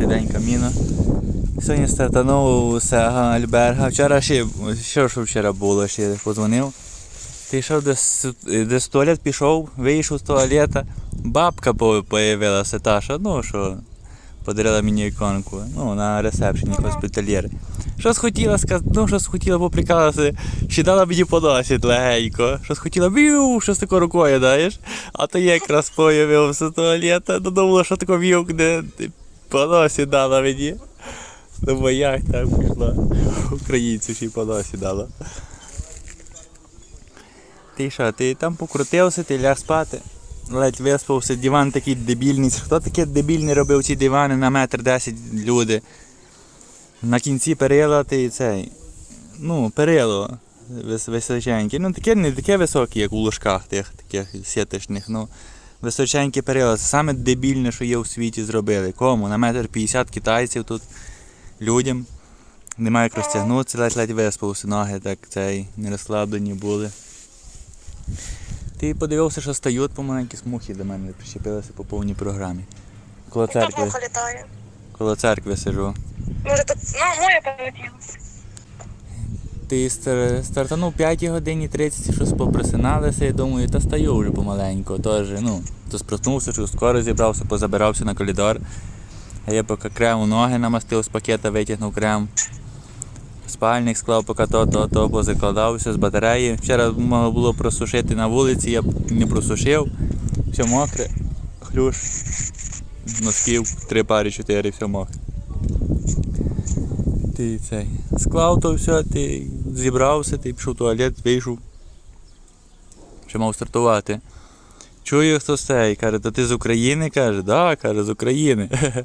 11 день каміна. Сьогодні стартанув з Альберга. Вчора ще, що ж вчора було, ще подзвонив. Ти йшов десь, десь в туалет пішов, вийшов з туалета. Бабка по- появилася та, що, ну, що подарила мені іконку. Ну, на ресепшені госпітальєри. Щось хотіла сказати, ну, щось хотіла поприкалася, ще дала мені подосить легенько. Щось хотіла, віу, щось тако рукою даєш. А то я якраз появився з туалета, додумала, що таке вівкне, подосі дала мені. Думаю, як так пішла. Українцю ще й подосі дала. Ти що, ти там покрутився, ти ляг спати. Ледь виспався, диван такий дебільний. Хто таке дебільний робив ці дивани на метр десять люди? На кінці перила ти цей. Ну, перило вис- височеньке. Ну таке не таке високе, як у ложках тих таких сіточних. Ну, височеньке перило. Це саме дебільне, що є у світі зробили. Кому? На метр п'ятдесят китайців тут людям. Немає як розтягнутися, ледь-ледь виспався, ноги так цей не розслаблені були. Ти подивився, що стають помаленькі смухи до мене прищепилися по повній програмі. Коло церкви, коло церкви сижу. Може тут, ну, моя полетіла. Ти стар, стартанув 5 годині 30, щось попросиналися, і думаю, та стаю вже помаленьку. Тож, ну, то спроснувся, що скоро зібрався, позабирався на коридор. А я поки крем у ноги намастив з пакета, витягнув крем. Спальник склав, поки то, то, то позакладався з батареї. Вчора мало було просушити на вулиці, я не просушив. Все мокре, хлюш, носків, три пари, чотири, все мокре. Ти цей. Склав то все, ти зібрався, ти пішов в туалет, вийшов. Ще мав стартувати. Чую, хто цей, каже, то ти з України? каже, да, каже, з України.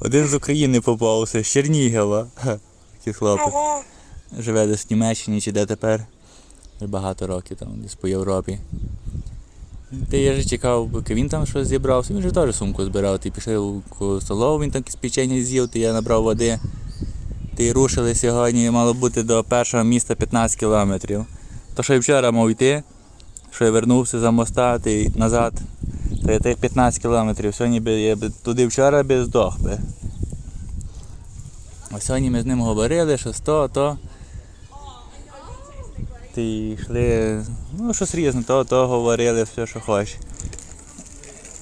Один з України попався, з Чернігова. Такий хлопець. Живе десь в Німеччині чи де тепер. Багато років там, десь по Європі. Та я ж чекав, поки він там щось зібрався, він же теж сумку збирав. Ти пішов у столову, він там якісь печення з'їв, то я набрав води. Ти рушили сьогодні, мало бути до першого міста 15 кілометрів. То що я вчора мав йти, що я вернувся за моста ти назад. Я тих 15 кілометрів. Сьогодні би я би туди вчора би здох би. А сьогодні ми з ним говорили, що то, то. Ти йшли, ну щось різне, то, то говорили, все, що хочеш.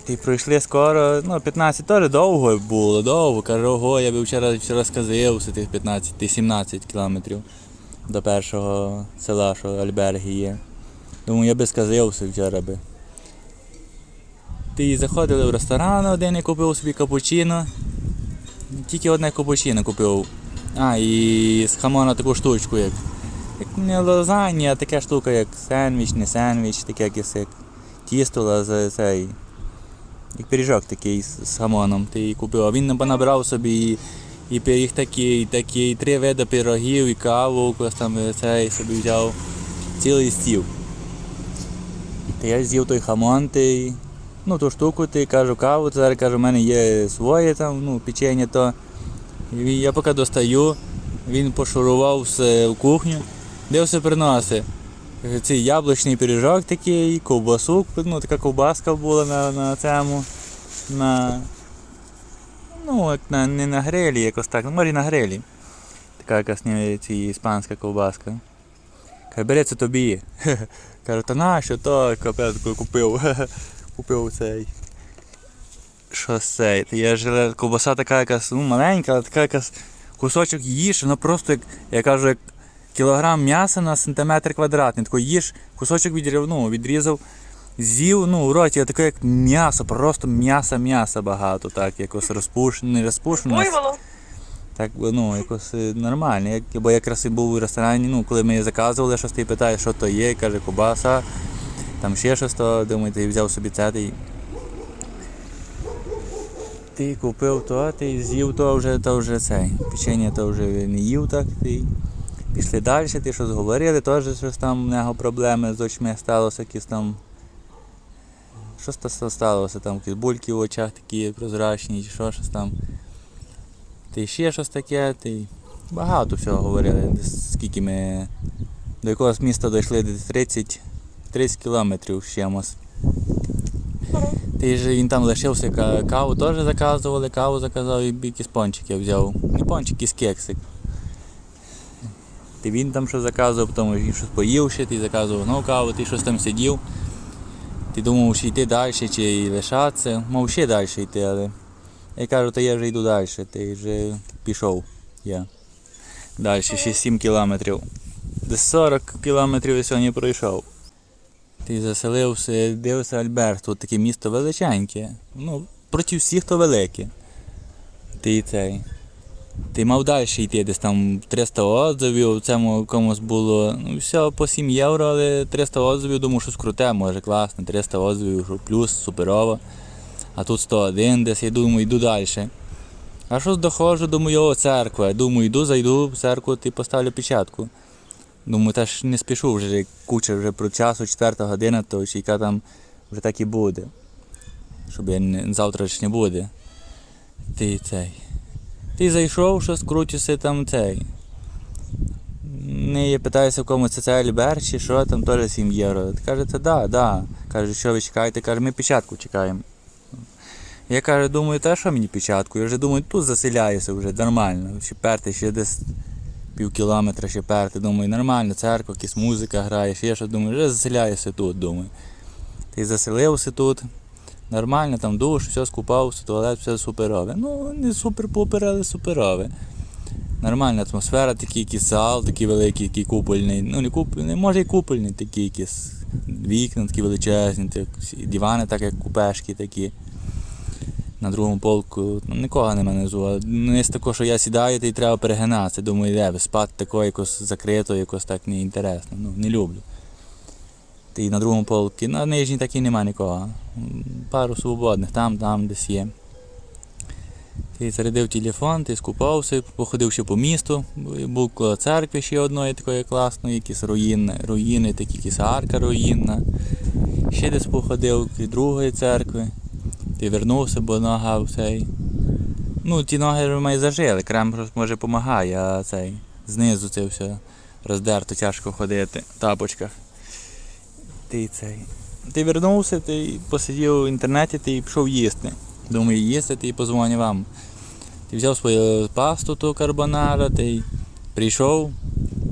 Ти пройшли скоро, ну 15 теж довго було, довго. Кажу, ого, я би вчора, вчора сказився тих 15, тих 17 кілометрів до першого села, що Альберги є. Думаю, я би сказився вчора би. Ти заходили в ресторан один і купив собі капучино. Тільки одне капучино купив. А, і з хамона таку штучку, як. Як не лазанья, а така штука, як сендвіч, не сендвіч, таке якесь як тісто цей. Як пиріжок такий з, хамоном ти її купив. А він не набрав собі і, і пиріг такий, і три види пирогів, і каву, якось там цей собі взяв цілий стіл. Та я з'їв той хамон, ти, ну ту штуку, ти кажу, каву, зараз кажу, в мене є своє там, ну, печення то. І я поки достаю, він пошурував в кухню, де все приносить. Е, Цей яблучний пиріжок такий, ковбасу, ну така ковбаска була на, на цьому. На, ну, як на, не на грилі, якось так, ну, може на грилі. Така якась ці, іспанська ковбаска. Каже, це тобі. Каже, та нащо то капець купив. купив цей. Що? Та Я ж ковбаса така якась ну, маленька, але така якась кусочок їж, воно просто як, я кажу, як кілограм м'яса на сантиметр квадратний. Такий їж, кусочок відрізав, ну, відрізав, з'їв, ну, в роті, таке як м'ясо, просто м'яса, м'яса багато, так, якось розпушене, не розпушене. Так, ну, якось е, нормально. Як, бо я якраз і був у ресторані, ну, коли ми заказували щось, ти питаєш, що то є, каже, кубаса, там ще щось, то думаю, ти взяв собі це, ти. Ти купив то, ти з'їв то вже, то вже цей. Печення то вже не їв так, ти. Пішли далі, ти щось говорили, теж щось там в нього проблеми з очми сталося, якісь там. Щось сталося, там якісь бульки в очах такі прозрачні, чи що, щось там. Ти ще щось таке, ти багато всього говорили. Скільки ми до якогось міста дійшли десь 30, 30 кілометрів з чимось. Ти ж він там лишився, каву теж заказували, каву заказав і якісь пончики взяв. Не пончик, якийсь кексик. Ти він там щось заказував, потім він щось поїв ще, ти заказував каву, ти щось там сидів. Ти думав, чи йти далі, чи лишатися. Мав ще далі йти, але я кажу, то я вже йду далі, ти вже пішов. Я. Далі, ще 7 кілометрів. Десь 40 кілометрів я сьогодні пройшов. Ти заселився, дивився Альберт, тут таке місто величеньке. Ну, проти всіх то велике. Ти цей. Ти мав далі йти, десь там 300 отзивів, цьому комусь було ну, все по 7 євро, але 300 отзивів, думаю, щось круте, може класно, 300 отзивів, плюс, суперово. А тут 101 десь, я думаю, йду далі. А щось доходжу, думаю, о, церква. Думаю, йду, зайду в церкву і поставлю печатку. Думаю, та ж не спішу вже куча вже про часу, четверта година, то чи яка там вже так і буде. Щоб я не, завтра ж не буде. Ти цей. Ти зайшов, щось крутишся там цей. Не питаюся, в кому це це Альберт чи що там теж 7 євро. Каже, це да, да. Каже, що ви чекаєте? Каже, ми печатку чекаємо. Я кажу, думаю, та що мені печатку? Я вже думаю, тут заселяюся вже нормально. Ще перти, ще десь пів кілометра ще перти. Думаю, нормально, церква, якась музика грає, ще що думаю, вже заселяюся тут, думаю. Ти заселився тут. Нормально, там душ, все скупався, туалет, все суперове. Ну, не супер-пупер, але суперове. Нормальна атмосфера, такий якийсь зал, такий великий, такий купольний. Ну, не купольний, може і купольний, такі якісь вікна такі величезні, так, дивани, так як купешки такі. На другому полку ну, нікого нема внизу. Не з такого, що я сідаю, і треба перегинатися. Думаю, де спати такого якось закрито, якось так не інтересно. Ну, не люблю. І на другому полку, на нижній так і нема нікого. Пару свободних, там, там десь є. Ти зарядив телефон, ти скупався, походив ще по місту, був коло церкви ще одної такої класної, якісь руїни, руїни, такі якісь арка руїнна. Ще десь походив до другої церкви. Ти вернувся, бо нога цей. Ну, ті ноги вже зажили, крем може допомагає, а цей знизу це все роздерто, тяжко ходити в тапочках. Ти цей. Ти вернувся, ти посидів в інтернеті, ти пішов їсти. Думаю, їсти, ти позвоню вам. Ти взяв свою пасту ту карбонара, ти прийшов,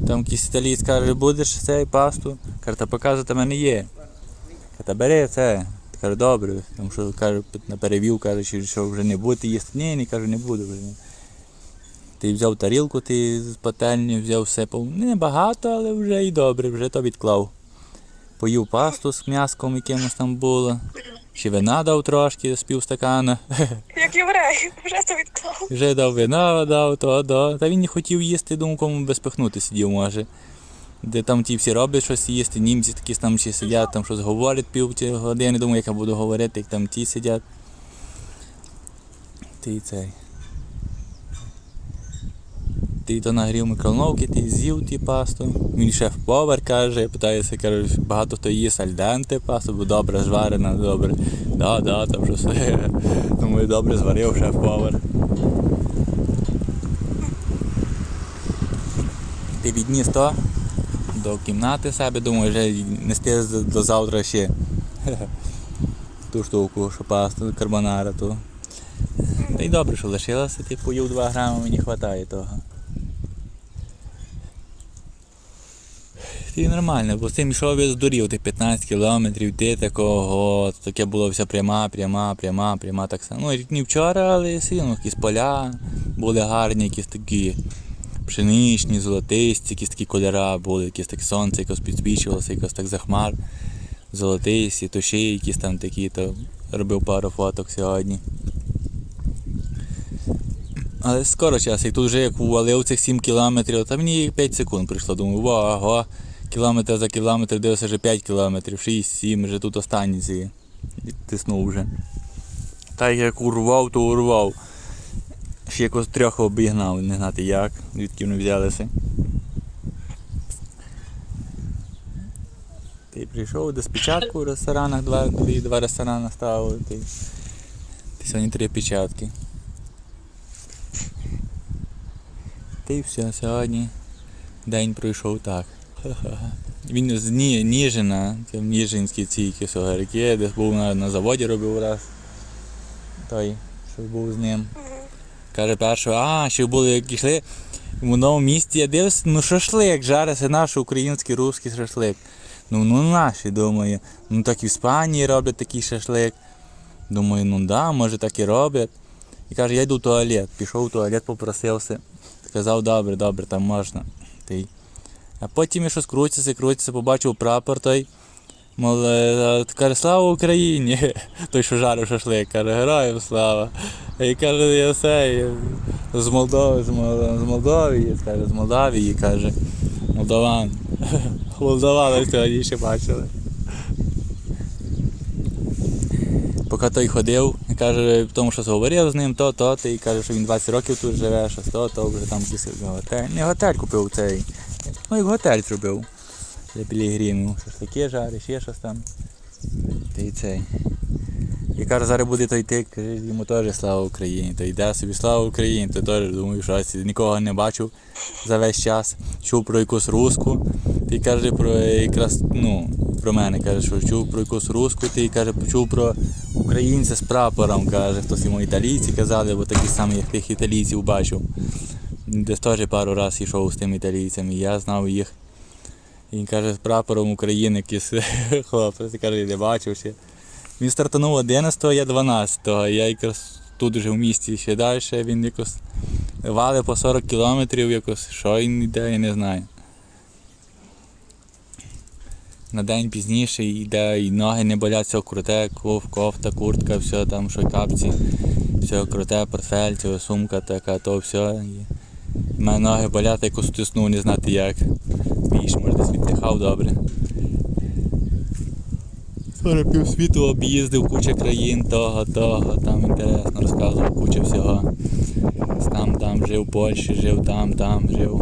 там якийсь італієць каже, будеш цей пасту. Каже, та показувати в мене є. Та бери це. Каже, добре, тому що каже, на перевів, каже, що- вже не будете їсти. Ні, ні, каже, не буду вже. Ти взяв тарілку, ти з пательні взяв все, не багато, але вже і добре, вже то відклав. Поїв пасту з м'яском якимось там було. Ще вина дав трошки з півстакана. Як єврей, вже це відклав. Вже дав вина, дав то, да. Та він не хотів їсти, думав, кому без пихнути сидів, може. Де там ті всі роблять щось їсти, німці такі там ще сидять, там щось говорять пів години, думаю, як я буду говорити, як там ті сидять. Ти цей. Ти то нагрів микроволновки, ти з'їв ті пасту. Він шеф-повар каже, я питаюся, каже, багато хто їсть альденте пасту, бо добре зварена, добре. Да, да, там щось. Думаю, добре зварив шеф-повар. Ти відніс то до кімнати себе, думаю, вже нести до завтра ще ту штуку, що пасту, карбонара ту. Та й добре, що лишилося, ти поїв 2 грами, мені вистачає того. Ти нормально, бо з цим йшов я здурів, ти 15 кілометрів, ти такого, таке було все пряма, пряма, пряма, пряма, так само. Ну, як не вчора, але одно якісь поля були гарні, якісь такі пшеничні, золотисті, якісь такі кольора були, якісь таке сонце якось підсвічувалося, якось так захмар. Золотисті, то ще якісь там такі, то робив пару фоток сьогодні. Але скоро час, і тут вже як увалив цих 7 кілометрів, та мені 5 секунд прийшло. Думаю, ого, кілометр за кілометр, дивився вже 5 кілометрів, 6, 7, вже тут останні ці. Тиснув вже. Та як урвав, то урвав. Ще якось трьох обігнав, не знати як, звідки вони взялися. Ти прийшов до спочатку в ресторанах, два, два ресторани ставили. Ти, ти сьогодні три печатки. Ти все, сьогодні день пройшов так. Він з Ні, Ніжина, Ніжинські ці якісь огірки, десь був на, на заводі робив раз. Той, що був з ним. Каже, перше, а, ще були як йшли в новому місті, я дивився, ну шашлик, жариться наш український русський шашлик. Ну, ну наші, думаю. Ну так в Іспанії роблять такий шашлик. Думаю, ну да, може так і роблять. І каже, я йду в туалет. Пішов в туалет, попросився. Сказав, добре, добре, там можна. Ти. А потім я щось крутиться, крутиться, побачив прапор той. Мол, е, каже, слава Україні! Той, що жарив шашлик, каже, героям слава. І каже, я все, з Молдови, з, Мол- з Молдовії, каже, з Молдавії, каже, Молдован. Молдована сьогодні ще бачили. Поки той ходив, каже, тому що говорив з ним, то, то, то, і каже, що він 20 років тут живе, щось то, то вже там якийсь готель. Не готель купив цей. Ну, як готель зробив. Для пілігримів. Шашлики жарить, ще щось там. Та й цей. І каже, зараз буде той йти, йому теж слава Україні. То йде собі слава Україні, то теж думаю, що я нікого не бачив за весь час. Чув про якусь руску. Ти каже про якраз, ну, про мене каже, що чув про якусь руску, ти каже, почув про українця з прапором, каже, хтось йому італійці казали, бо такі самі, як тих італійців бачив. Десь теж пару разів йшов з тими італійцями, я знав їх. Він каже, з прапором України якийсь хлопець, каже, не бачив. Він стартанув 11-го, я 12-го. Я якраз тут вже в місті ще далі, він якось вали по 40 кілометрів, якось що він йде, я не знаю. На день пізніше йде, і ноги не болять, все круте, ков, кофта, куртка, все там, що капці, все круте, портфель, сумка така, то все. Мене ноги болять, якось тиснув, не знати як. Більше, може десь віддихав добре. Зараз півсвіту об'їздив, куча країн, того, того, там інтересно розказував, куча всього. Там, там жив в Польщі, жив там, там, жив.